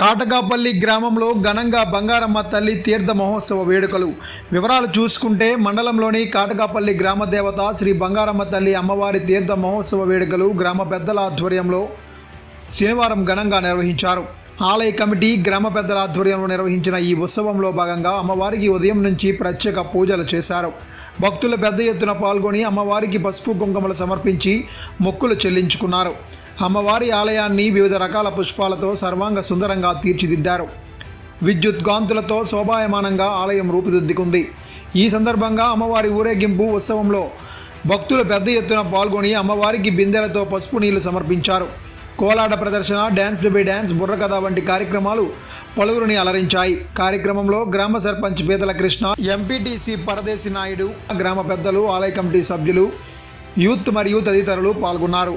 కాటకాపల్లి గ్రామంలో ఘనంగా బంగారమ్మ తల్లి తీర్థ మహోత్సవ వేడుకలు. వివరాలు చూసుకుంటే మండలంలోని కాటకాపల్లి గ్రామ దేవత శ్రీ బంగారమ్మ తల్లి అమ్మవారి తీర్థ మహోత్సవ వేడుకలు గ్రామ పెద్దల ఆధ్వర్యంలో శనివారం ఘనంగా నిర్వహించారు. ఆలయ కమిటీ గ్రామ పెద్దల ఆధ్వర్యంలో నిర్వహించిన ఈ ఉత్సవంలో భాగంగా అమ్మవారికి ఉదయం నుంచి ప్రత్యేక పూజలు చేశారు. భక్తులు పెద్ద ఎత్తున పాల్గొని అమ్మవారికి పసుపు కుంకుమలు సమర్పించి మొక్కులు చెల్లించుకున్నారు. అమ్మవారి ఆలయాన్ని వివిధ రకాల పుష్పాలతో సర్వాంగ సుందరంగా తీర్చిదిద్దారు. విద్యుత్ గాంతులతో శోభాయమానంగా ఆలయం రూపుదిద్దుకుంది. ఈ సందర్భంగా అమ్మవారి ఊరేగింపు ఉత్సవంలో భక్తులు పెద్ద ఎత్తున పాల్గొని అమ్మవారికి బిందెలతో పసుపు నీళ్ళు సమర్పించారు. కోలాట ప్రదర్శన డ్యాన్స్ బేబీ డ్యాన్స్ బుర్రకథ వంటి కార్యక్రమాలు పలువురిని అలరించాయి. కార్యక్రమంలో గ్రామ సర్పంచ్ పీతల కృష్ణ ఎంపీటీసీ పరదేశి నాయుడు గ్రామ పెద్దలు ఆలయ కమిటీ సభ్యులు యూత్ మరియు తదితరులు పాల్గొన్నారు.